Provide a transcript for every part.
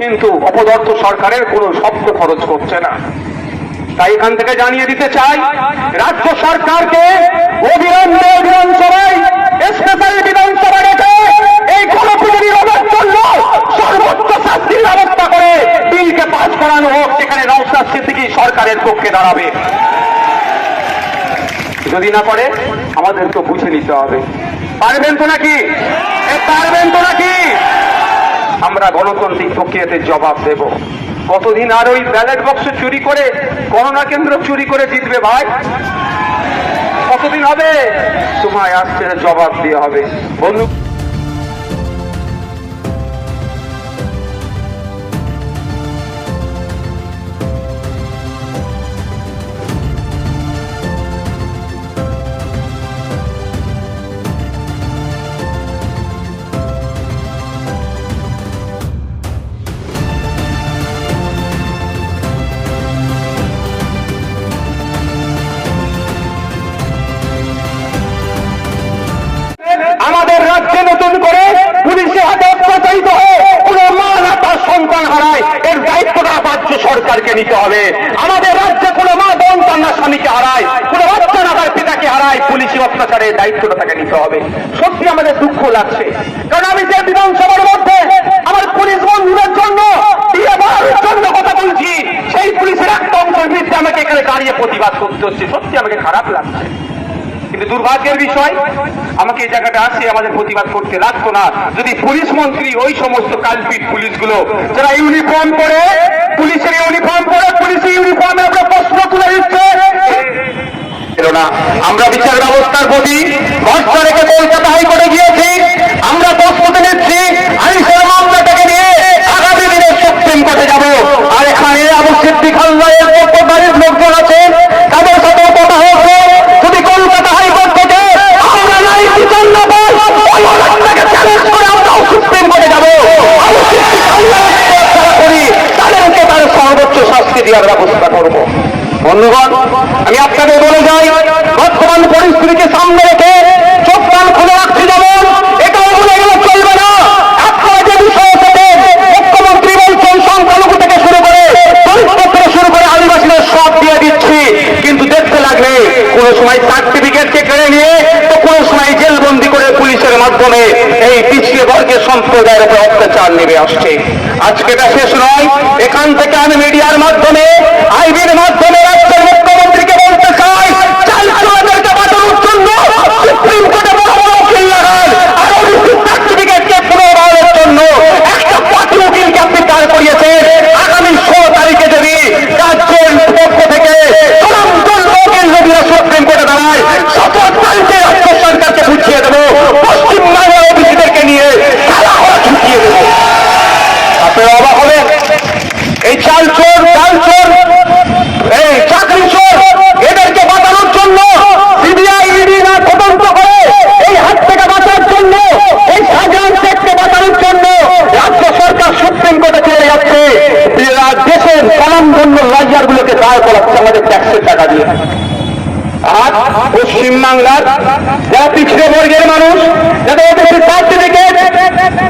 কিন্তু অপদর্থ সরকারের কোনো শব্দ খরচ করছে না। তাই এখান থেকে জানিয়ে দিতে চাই, রাজ্য সরকারকে বিধানসভায় স্পেশাল বিধানসভা রেখে এই জন্য সর্বোচ্চ শাস্তির ব্যবস্থা করে বিলকে পাস করানো হোক, সেখানে সিদ্দিকী সরকারের পক্ষে দাঁড়াবে। যদি না করে আমাদেরকে বুঝে নিতে হবে। পারবেন তো নাকি? পারবেন তো নাকি? আমরা গণতান্ত্রিক প্রক্রিয়াতে জবাব দেব। কতদিন আর ওই ব্যালট বক্স চুরি করে গণনা কেন্দ্র চুরি করে জিতবে ভাই? কতদিন হবে? তোমায় আসছে, জবাব দিয়ে হবে। বন্ধু সন্তান হারায়, এর দায়িত্বটা রাজ্য সরকারকে নিতে হবে। আমাদের রাজ্যে কোনো মা বোন না স্বামীকে হারায়, কোনো বাচ্চা না পিতাকে হারায় পুলিশের অত্যাচারের দায়িত্বটা তাকে নিতে হবে। সত্যি আমাদের দুঃখ লাগছে। কারণ আমি যে বিধানসভার মধ্যে আমার পুলিশ বন্ধুদের জন্য জন্য কথা বলছি, সেই পুলিশের একটা অংশের বিরুদ্ধে আমাকে এখানে দাঁড়িয়ে প্রতিবাদ করতে হচ্ছে। সত্যি আমাকে খারাপ লাগছে। কিন্তু দুর্ভাগ্যের বিষয়, আমাকে এই জায়গাটা আসে, আমাদের প্রতিবাদ করতে লাগতো না। যদি পুলিশ মন্ত্রী ওই সমস্ত কালপিট পুলিশগুলো, যারা ইউনিফর্ম পরে, পুলিশের ইউনিফর্ম পরে, পুলিশের ইউনিফর্মে আমরা প্রশ্ন তুলে দিচ্ছে। আমরা বিচার ব্যবস্থার প্রতি ভরসা রেখে হাইকোর্টে গিয়েছি আমরা প্রস্তুতি নিচ্ছি আইসের মামলাটাকে নিয়ে আগামী দিনে সুপ্রিম কোর্টে যাব আর এখানে আবু সিদ্দিক আল্লাহের বাড়ির লোকজন আছেন তাদের সাথে কথা হয়েছে যদি কলকাতা হাইকোর্ট থেকে আমরা নাই বিচার না পাই ওই অর্ডারটাকে চ্যালেঞ্জ করে আমরাও সুপ্রিম কোর্টে যাব আবু সিদ্দিক আল্লাহের যারা করি তাদেরকে তার সর্বোচ্চ শাস্তি দেওয়ার ব্যবস্থা করব বন্ধুগণ, আমি আপনাদের বলে যাই, বর্তমান পরিস্থিতিকে সামনে রেখে চোখ কান খুলে রাখছি যেমন, এটাও বলে গেলে চলবে না। কিন্তু দেখতে লাগলে, কোনো সময় সার্টিফিকেটকে কেড়ে নিয়ে কোনো সময় জেলবন্দি করে পুলিশের মাধ্যমে এই সম্প্রদায়ের উপর অত্যাচার নেমে আসছে। আজকে এটা শেষ নয়। এখান থেকে আমি মিডিয়ার মাধ্যমে আইবির মাধ্যমে রাজ্যের মুখ্যমন্ত্রীকে বলতে চাই চাল চোরাদেরকে বাঁচানোর জন্য সুপ্রিম কোর্টে বড় বড় উকিল লাগান আর ওবিসি সার্টিফিকেটকে পুনর্বহালের জন্য একটা পাটি উকিলকে আপনি দাঁড় করিয়েছেন আগামী ষোলো তারিখে যদি রাজ্যের পক্ষ থেকে চূড়ান্তন উকিল যদি সুপ্রিম কোর্টে দাঁড়ায় সতেরো তারিখে রাজ্য সরকারকে বুঝিয়ে দেবো পশ্চিমবাংলার ওবিসিদেরকে নিয়ে সারা হওয়া ঢুকিয়ে দেবো আপনারা অবাক হবেন এই চাল চোর চাল চোর এই চাকরি চোর এদেরকে বাঁচানোর জন্য সিবিআই ইডি না তদন্ত করে এই হাত থেকে বাঁচার জন্য এই সাধারণ শেখকে বাঁচানোর জন্য রাজ্য সরকার সুপ্রিম কোর্টে চলে যাচ্ছে এরা দেশের স্বনামধন্য লয়ার গুলোকে দায় করাচ্ছে আমাদের আর পশ্চিমবাংলার যারা পিছিয়ে বর্গের মানুষ যাদের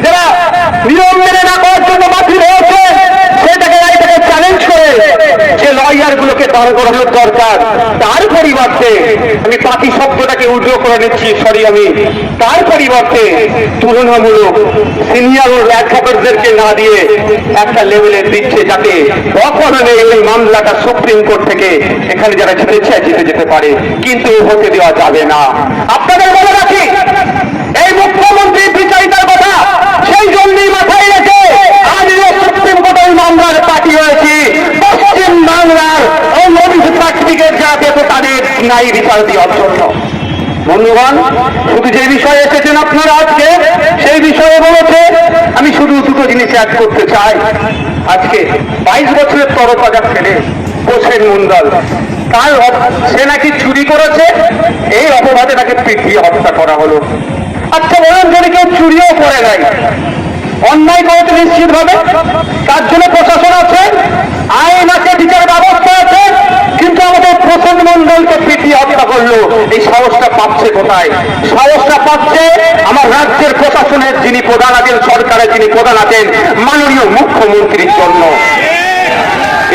যারা নিয়ম মেনে না করার জন্য বাতিল হয়েছে সেটাকে এটাকে চ্যালেঞ্জ করে যে গুলোকে দাঁড় করানোর দরকার। তার পরিবর্তে আমি পাতি শব্দটাকে উদ্র করে নিচ্ছি সরি আমি। তার পরিবর্তে তুলনামূলক সিনিয়র অ্যাডভোকেটদেরকে না দিয়ে একটা লেভেলে দিচ্ছে যাতে অপরাধে এই মামলাটা সুপ্রিম কোর্ট থেকে এখানে যারা জিতে চায় জিতে যেতে পারে। কিন্তু হতে দেওয়া যাবে না। আপনাদের বলে রাখি, এই মুখ্যমন্ত্রী বিচারিতার কথা সেই জন্যই মাথায় রেখে আজ সুপ্রিম কোর্টে এই মামলার পার্টি হয়েছি। সার্টিফিকেট যা পেত তাদের নাই বিচার দেওয়ার জন্য। বন্ধুগণ, শুধু যে বিষয়ে এসেছেন আপনারা আজকে, সেই বিষয়ে বলেছে, আমি শুধু দুটো জিনিস অ্যাড করতে চাই। আজকে বাইশ বছরের তরতাজা ছেলে, হোসেন মন্ডল। তার সে নাকি চুরি করেছে, এই অপবাদে তাকে পিটিয়ে হত্যা করা হলো। আচ্ছা বলুন, যদি কেউ চুরিও করে নাই, অন্যায় করেছে নিশ্চিত ভাবে তার জন্য প্রশাসন আছে? আইন আছে বিচার ব্যবস্থা আছে কিন্তু আমাদের প্রসন্ন মন্ডলকে পিটিয়ে হত্যা করল। এই সাহসটা পাচ্ছে কোথায়? সাহসটা পাচ্ছে আমার রাজ্যের প্রশাসনের যিনি প্রধান আছেন, সরকারের যিনি প্রধান আছেন, মাননীয় মুখ্যমন্ত্রীর জন্য।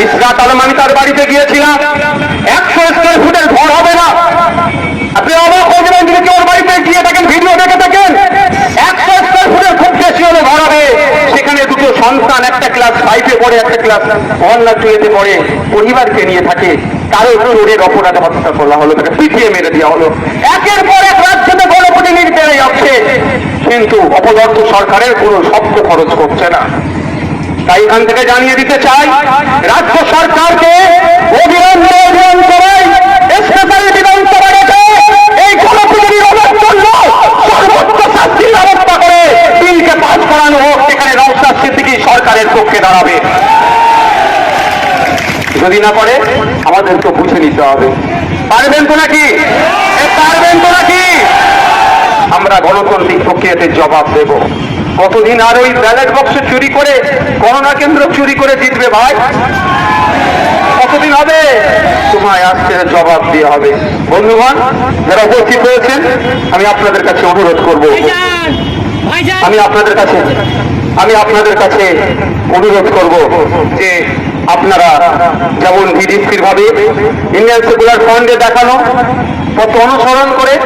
ইসরাত আলম আমি তার বাড়িতে গিয়েছিলাম একশো স্কোয়ার ফুটের ঘর হবে না আপনি অবাক হয়ে যাবেন যদি কেউ ওর বাড়িতে গিয়ে থাকেন ভিডিও দেখে থাকেন একশো স্কোয়ার ফুটের খুব বেশি হলে ঘর হবে সেখানে দুটো সন্তান একটা ক্লাস ফাইভে পড়ে, একটা ক্লাস ওয়ান না টুয়েতে পড়ে, পরিবারকে নিয়ে থাকে। কারও চোরের অপরাধ হত্যা করা হলো, তাকে পিটিয়ে মেরে দেওয়া হলো। একের পর এক রাজ্যতে গণপ্রতিনিধি বেড়ে যাচ্ছে। কিন্তু অপদর্থ সরকারের কোনো শব্দ খরচ করছে না। তাই এখান থেকে জানিয়ে দিতে চাই, রাজ্য সরকারকে অবিলম্বে বিধানসভায় স্পেশাল বিধানসভা রেখে এই গণপ্রতিনিধি রোধের জন্য সর্বোচ্চ শাস্তির ব্যবস্থা করে বিলকে পাস করানো হোক সেখানে নওশাদ সিদ্দিকী সরকারের পক্ষে দাঁড়াবে যদি না করে আমাদেরকে বুঝে নিতে হবে। পারবেন তো নাকি? পারবেন তো নাকি? আমরা গণতান্ত্রিক প্রক্রিয়াতে জবাব দেব। কতদিন আর ওই ব্যালট বক্স চুরি করে, গণনা কেন্দ্র চুরি করে জিতবে ভাই? কতদিন হবে? তোমায় আজকে জবাব দিয়ে হবে। বন্ধুগণ, যারা উপস্থিত হয়েছেন, আমি আপনাদের কাছে অনুরোধ করব। আমি আপনাদের কাছে, আমি আপনাদের কাছে অনুরোধ করব যে আপনারা যেমন বিধিস্থির ভাবে ইন্ডিয়ান সেকুলার ফ্রন্টে দেখানো পথ অনুসরণ করে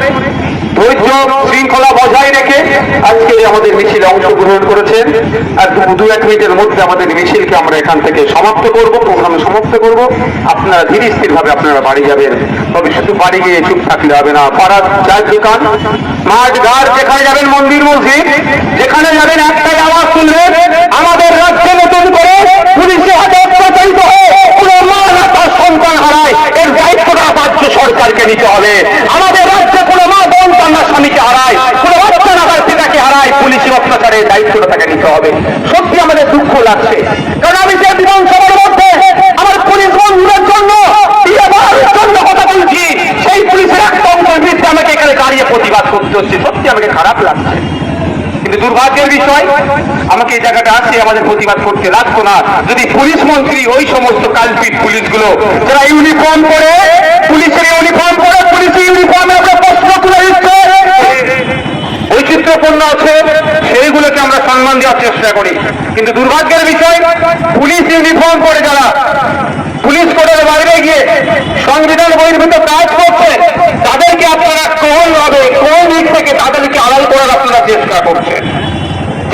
ধৈর্য শৃঙ্খলা বজায় রেখে আজকে আমাদের মিছিলে অংশগ্রহণ করেছেন। আর দু- এক মিনিটের মধ্যে আমাদের মিছিলকে আমরা এখান থেকে সমাপ্ত করব, প্রোগ্রামে সমাপ্ত করব। আপনারা ধীরে স্থির ভাবে আপনারা বাড়ি যাবেন। তবে শুধু বাড়ি গিয়ে চুপ থাকলে হবে না, পাড়ার চার দোকান, মাঠ, ঘাট, যেখানে যাবেন মন্দির, মসজিদ, যেখানে যাবেন একটাই আওয়াজ শুনবেন, আমাদের রাজ্যে নতুন করে পুলিশের হাতে অত্যাচারিত হয়ে কোনো মা না তার সন্তান হারায় এর দায়িত্বটা রাজ্য সরকারকে নিতে হবে। আমাদের রাজ্যে কোনো মা বোন তার স্বামীকে হারায়, কোনো বাচ্চা না তার পিতাকে হারায়, পুলিশের অত্যাচারের দায়িত্বটা তাকে নিতে হবে। সত্যি আমাদের দুঃখ লাগছে। কারণ আমি যে বিধানসভার মধ্যে আমার পুলিশ বন্ধুদের জন্য জন্য কথা বলছি, সেই পুলিশের একটা অঙ্গ আমাকে এখানে দাঁড়িয়ে প্রতিবাদ করতে হচ্ছে। সত্যি আমাকে খারাপ লাগছে। দুর্ভাগ্যের বিষয়। আমাকে এই জায়গাটা আসে আমাদের প্রতিবাদ করতে লাগতো না। যদি পুলিশ মন্ত্রী ওই সমস্ত কালপিট পুলিশগুলো, যারা ইউনিফর্ম পরে, পুলিশের ইউনিফর্ম পরে পুলিশ ইউনিফর্মে আমরা প্রশ্ন তুলে দিচ্ছে। বৈচিত্র্যপূর্ণ আছে, সেইগুলোকে আমরা সম্মান দেওয়ার চেষ্টা করি। কিন্তু দুর্ভাগ্যের বিষয়, পুলিশ ইউনিফর্ম পরে যারা, পুলিশ কোর্টের বাইরে গিয়ে সংবিধান বহির্ভূত কাজ করছে, তাদেরকে আপনারা কোন ভাবে, কোন দিক থেকে তাদেরকে আড়াল করার আপনারা চেষ্টা করছেন?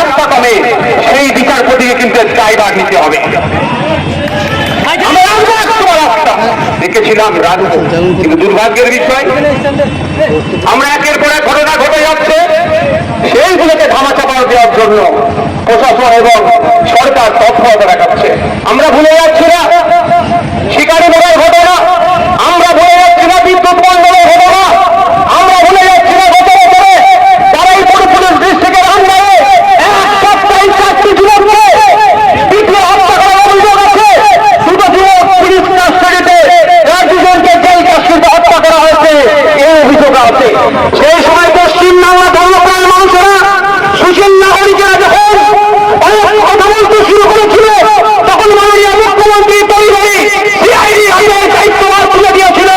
আস্থা কমে। সেই বিচারপতিকে কিন্তু দায়ভার নিতে হবে। দেখেছিলাম রাখব কিন্তু দুর্ভাগ্যের বিষয়, আমরা একের পর এক ঘটনা ঘটে যাচ্ছে। সেইগুলোকে ধামাচাপা দেওয়ার জন্য প্রশাসন এবং সরকার তৎপরতা দেখাচ্ছে। আমরা ভুলে যাচ্ছি না শিকারি মোড়ের ঘটনা আমরা ভুলে যাচ্ছি না বিদ্যুৎ মন্ডলের ঘটনা আমরা ভুলে যাচ্ছি না গত বছরে বারুইপুর পুলিশ ডিস্ট্রিক্টের আন্ডারে এক সপ্তাহে চারটি যুবককে দ্বিতীয় হত্যা করার অভিযোগ আছে দুটো যুবক পুলিশ কাস্টাডিতে এক দুজনকে জেল কাস্টাডিতে হত্যা করা হয়েছে এই অভিযোগ আছে সেই সময় পশ্চিম বাংলা ধর্মপ্রাণ মানুষেরা সুশীল নাগরিকেরা যখন অনেক কথা বলতে শুরু করেছিল তখন মাননীয় মুখ্যমন্ত্রী পরিবারী সিআইডি হাতের দায়িত্বভার তুলে দিয়েছিল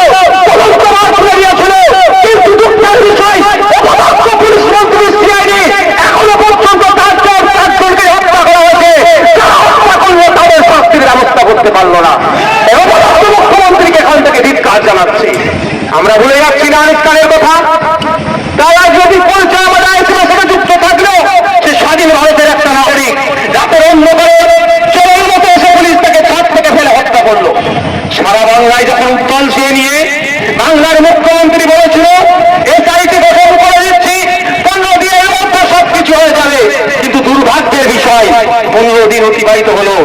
তদন্তভার তুলে দিয়েছিল কিন্তু দুঃখের বিষয় অপদস্থ পুলিশ মন্ত্রী সিআইডি এখনও পর্যন্ত চারজন চারজনকে হত্যা করা হয়েছে যারা হত্যা করল তাদের শাস্তির ব্যবস্থা করতে পারল না এবং অপদস্থ মুখ্যমন্ত্রীকে এখান থেকে ধিক্কার জানাচ্ছি আমরা ভুলে যাচ্ছি না আনুষ্ঠানের কথা তারা যদি পরিচয় আমাদের আইসির সাথে যুক্ত থাকলেও সে স্বাধীন ভারতের একটা নাগরিক রাতের অন্ধকারে চোরের মতো এসে পুলিশ তাকে ছাদ থেকে ফেলে হত্যা করল সারা বাংলায় যখন উত্তল চেয়ে নিয়ে বাংলার মুখ্যমন্ত্রী বলেছিল অতিবাহিত হলো।